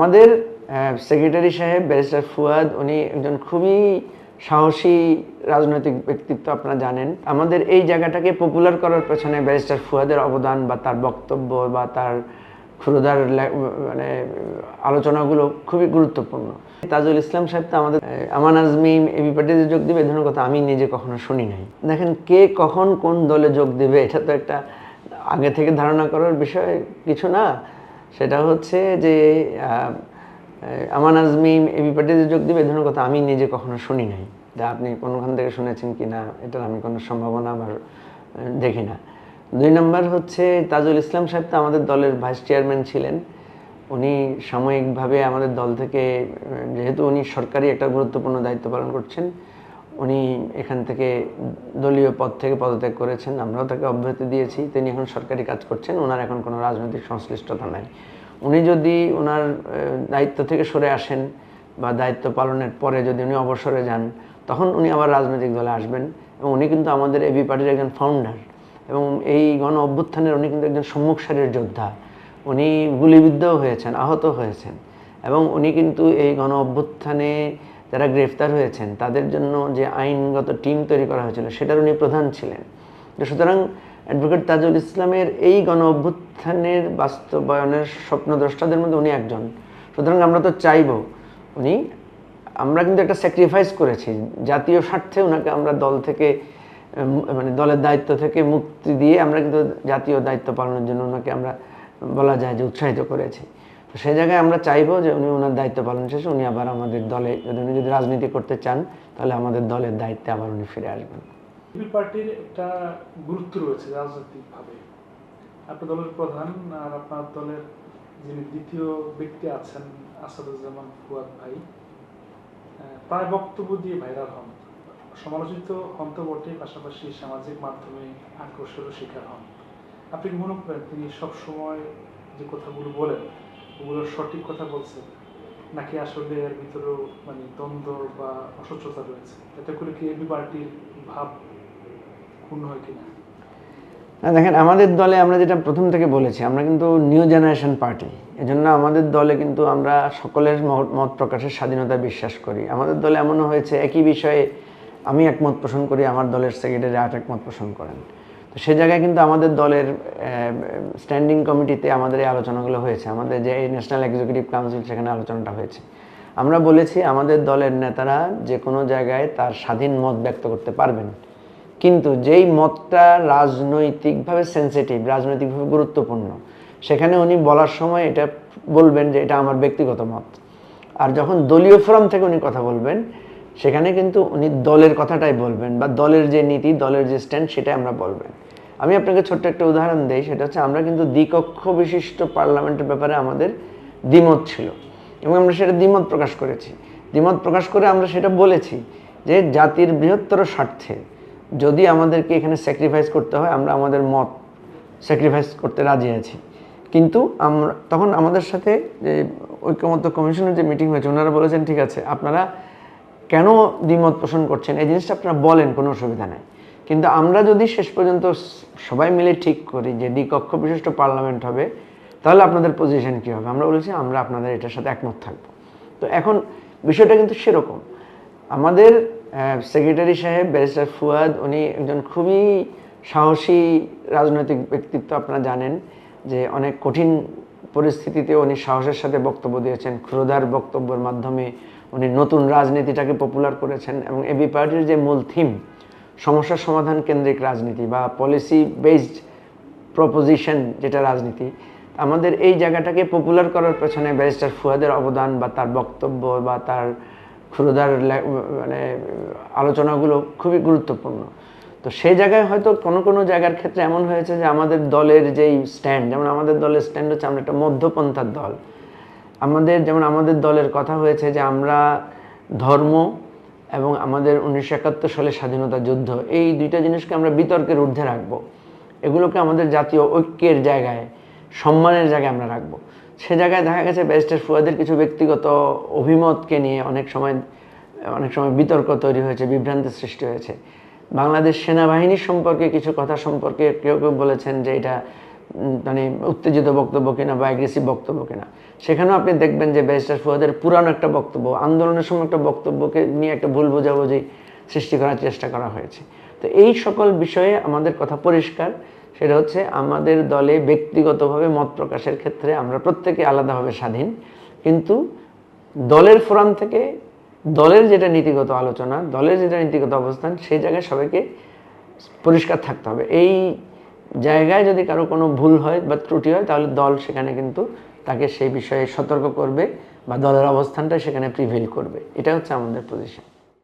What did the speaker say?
আমাদের সেক্রেটারি সাহেব ব্যারিস্টার ফুয়াদ, উনি একজন খুবই সাহসী রাজনৈতিক ব্যক্তিত্ব আপনারা জানেন। আমাদের এই জায়গাটাকে পপুলার করার পেছনে ব্যারিস্টার ফুয়াদের অবদান বা তার বক্তব্য বা তার ক্ষুরদার মানে আলোচনাগুলো খুবই গুরুত্বপূর্ণ। তাজুল ইসলাম সাহেব তো আমাদের আমান আজমি এবি পার্টিতে যোগ দেবে এই ধরনের কথা আমি নিজে কখনো শুনি নাই। দেখেন কে কখন কোন দলে যোগ দেবে, এটা তো একটা আগে থেকে ধারণা করার বিষয়, কিছু না। সেটা হচ্ছে যে আমান আজমি এবি পার্টিতে যোগ দেবে, এই ধরনের কথা আমি নিজে কখনো শুনি নাই। যা আপনি কোনোখান থেকে শুনেছেন কি না এটার আমি কোনো সম্ভাবনা আমার দেখি না। দুই নম্বর হচ্ছে, তাজুল ইসলাম সাহেব তো আমাদের দলের ভাইস চেয়ারম্যান ছিলেন। উনি সাময়িকভাবে আমাদের দল থেকে যেহেতু উনি সরকারি একটা গুরুত্বপূর্ণ দায়িত্ব পালন করছেন উনি এখান থেকে দলীয় পদ থেকে পদত্যাগ করেছেন, আমরাও তাকে অব্যাহতি দিয়েছি। তিনি এখন সরকারি কাজ করছেন, ওনার এখন কোনো রাজনৈতিক সংশ্লিষ্টতা নাই। উনি যদি ওনার দায়িত্ব থেকে সরে আসেন বা দায়িত্ব পালনের পরে যদি উনি অবসরে যান, তখন উনি আবার রাজনৈতিক দলে আসবেন এবং উনি কিন্তু আমাদের এবি পার্টির একজন ফাউন্ডার এবং এই গণ অভ্যুত্থানের উনি কিন্তু একজন সম্মুখ সারির যোদ্ধা। উনি গুলিবিদ্ধও হয়েছেন, আহত হয়েছেন এবং উনি কিন্তু এই গণ অভ্যুত্থানে যারা গ্রেফতার হয়েছেন, তাদের জন্য যে আইনগত টিম তৈরি করা হয়েছিল, সেটার উনি প্রধান ছিলেন। সুতরাং অ্যাডভোকেট তাজুল ইসলামের এই গণ অভ্যুত্থানের বাস্তবায়নের স্বপ্নদ্রষ্টাদের মধ্যে উনি একজন। সুতরাং আমরা তো চাইব উনি, আমরা কিন্তু একটা স্যাক্রিফাইস করেছি। জাতীয় স্বার্থে ওনাকে আমরা দল থেকে মানে দলের দায়িত্ব থেকে মুক্তি দিয়ে আমরা কিন্তু জাতীয় দায়িত্ব পালনের জন্য ওনাকে আমরা বলা যায় যে উৎসাহিত করেছি। সেই জায়গায় আমরা চাইব যে উনি ওনার দায়িত্ব পালন শেষে উনি আবার আমাদের দলে, যদি উনি যদি রাজনীতি করতে চান, তাহলে আমাদের দলের দায়িত্বে আবার উনি ফিরে আসবেন। বিএনপি পার্টির একটা গুরুত্ব রয়েছে রাজনৈতিকভাবে। আপনার দলের প্রধান আর আপনার দলের যিনি দ্বিতীয় ব্যক্তি আছেন আসাদুজ্জামান ফুয়াদ ভাই প্রায় বক্তব্য দিয়ে ভাইরাল হন। সমালোচিত হন বটে পাশাপাশি সামাজিক মাধ্যমে আক্রোশেরও শিকার হন। আপনি মনে করেন তিনি সবসময় যে কথাগুলো বলেন ওগুলো সঠিক কথা বলছেন নাকি আসলে এর ভিতরেও মানে দ্বন্দ্ব বা অস্বচ্ছতা রয়েছে? এতে করে কি এবি পার্টির ভাব ক্ষুণ্ণ হয় কিনা? দেখেন, আমাদের দলে আমরা যেটা প্রথম থেকে বলেছি, আমরা কিন্তু নিউ জেনারেশন পার্টি। এজন্য আমাদের দলে কিন্তু আমরা সকলের মত- মত প্রকাশের স্বাধীনতা বিশ্বাস করি। আমাদের দলে এমনও হয়েছে, একই বিষয়ে আমি একমত পোষণ করি, আমার দলের সেক্রেটারি আর একমত পোষণ করেন। তো সে জায়গায় কিন্তু আমাদের দলের স্ট্যান্ডিং কমিটিতে আমাদের এই আলোচনাগুলো হয়েছে। আমাদের যে ন্যাশনাল এক্সিকিউটিভ কাউন্সিল সেখানে আলোচনাটা হয়েছে। আমরা বলেছি আমাদের দলের নেতারা যে কোনো জায়গায় তার স্বাধীন মত ব্যক্ত করতে পারবেন। কিন্তু যেই মতটা রাজনৈতিকভাবে সেন্সিটিভ রাজনৈতিকভাবে গুরুত্বপূর্ণ, সেখানে উনি বলার সময় এটা বলবেন যে এটা আমার ব্যক্তিগত মত। আর যখন দলীয় ফোরাম থেকে উনি কথা বলবেন সেখানে কিন্তু উনি দলের কথাটাই বলবেন বা দলের যে নীতি, দলের যে স্ট্যান্ড সেটাই আমরা বলবেন। আমি আপনাকে ছোট্ট একটা উদাহরণ দিই, সেটা হচ্ছে আমরা কিন্তু দ্বিকক্ষ বিশিষ্ট পার্লামেন্টের ব্যাপারে আমাদের দ্বিমত ছিল এবং আমরা সেটা দ্বিমত প্রকাশ করেছি। দ্বিমত প্রকাশ করে আমরা সেটা বলেছি যে জাতির বৃহত্তর স্বার্থে যদি আমাদেরকে এখানে স্যাক্রিফাইস করতে হয়, আমরা আমাদের মত স্যাক্রিফাইস করতে রাজি আছি। কিন্তু আমরা, তখন আমাদের সাথে যে ঐক্যমত্য কমিশনের যে মিটিং হয়েছে, ওনারা বলেছেন, ঠিক আছে, আপনারা কেন দ্বিমত পোষণ করছেন? এই জিনিসটা আপনারা বলেন, কোনো অসুবিধা নাই। কিন্তু আমরা যদি শেষ পর্যন্ত সবাই মিলে ঠিক করি যে দ্বিকক্ষ বিশিষ্ট পার্লামেন্ট হবে, তাহলে আপনাদের পজিশন কী হবে? আমরা বলেছি, আমরা আপনাদের এটার সাথে একমত থাকব। তো এখন বিষয়টা কিন্তু সেরকম। আমাদের সেক্রেটারি সাহেব ব্যারিস্টার ফুয়াদ, উনি একজন খুবই সাহসী রাজনৈতিক ব্যক্তিত্ব, আপনারা জানেন যে অনেক কঠিন পরিস্থিতিতে উনি সাহসের সাথে বক্তব্য দিয়েছেন ক্ষুরদার বক্তব্যের মাধ্যমে। উনি নতুন রাজনীতিটাকে পপুলার করেছেন এবং এবি পার্টির যে মূল থিম সমস্যা সমাধান কেন্দ্রিক রাজনীতি বা পলিসি বেসড প্রপোজিশন যেটা রাজনীতি, আমাদের এই জায়গাটাকে পপুলার করার পেছনে ব্যারিস্টার ফুয়াদের অবদান বা তার বক্তব্য বা তার ক্ষুরদার লে- মানে আলোচনাগুলো খুবই গুরুত্বপূর্ণ। তো সেই জায়গায় হয়তো কোনো কোনো জায়গার ক্ষেত্রে এমন হয়েছে যে আমাদের দলের যেই স্ট্যান্ড যেমন আমাদের দলের স্ট্যান্ড হচ্ছে আমরা একটা মধ্যপন্থার দল। আমাদের যেমন আমাদের দলের কথা হয়েছে যে আমরা ধর্ম এবং আমাদের উনিশশো একাত্তর স্বাধীনতা যুদ্ধ, এই দুইটা জিনিসকে আমরা বিতর্কের ঊর্ধ্বে রাখব। এগুলোকে আমাদের জাতীয় ঐক্যের জায়গায়, সম্মানের জায়গায় আমরা রাখব। সে জায়গায় দেখা গেছে ব্যারিস্টার ফুয়াদের কিছু ব্যক্তিগত অভিমতকে নিয়ে অনেক সময় অনেক সময় বিতর্ক তৈরি হয়েছে, বিভ্রান্তির সৃষ্টি হয়েছে। বাংলাদেশ সেনাবাহিনী সম্পর্কে কিছু কথা সম্পর্কে কেউ কেউ বলেছেন যে এটা মানে উত্তেজিত বক্তব্য কিনা বা অ্যাগ্রেসিভ বক্তব্য কিনা, সেখানেও আপনি দেখবেন যে ব্যারিস্টার ফুয়াদের পুরানো একটা বক্তব্য, আন্দোলনের সময় একটা বক্তব্যকে নিয়ে একটা ভুল বোঝাবুঝি সৃষ্টি করার চেষ্টা করা হয়েছে। তো এই সকল বিষয়ে আমাদের কথা পরিষ্কার, সেটা হচ্ছে আমাদের দলে ব্যক্তিগতভাবে মত প্রকাশের ক্ষেত্রে আমরা প্রত্যেকে আলাদাভাবে স্বাধীন, কিন্তু দলের ফোরাম থেকে দলের যেটা নীতিগত আলোচনা, দলের যেটা নীতিগত অবস্থান, সেই জায়গায় সবাইকে পরিষ্কার থাকতে হবে। এই জায়গায় যদি কারও কোনো ভুল হয় বা ত্রুটি হয়, তাহলে দল সেখানে কিন্তু তাকে সেই বিষয়ে সতর্ক করবে বা দলের অবস্থানটা সেখানে প্রিভেল করবে। এটা হচ্ছে আমাদের পজিশন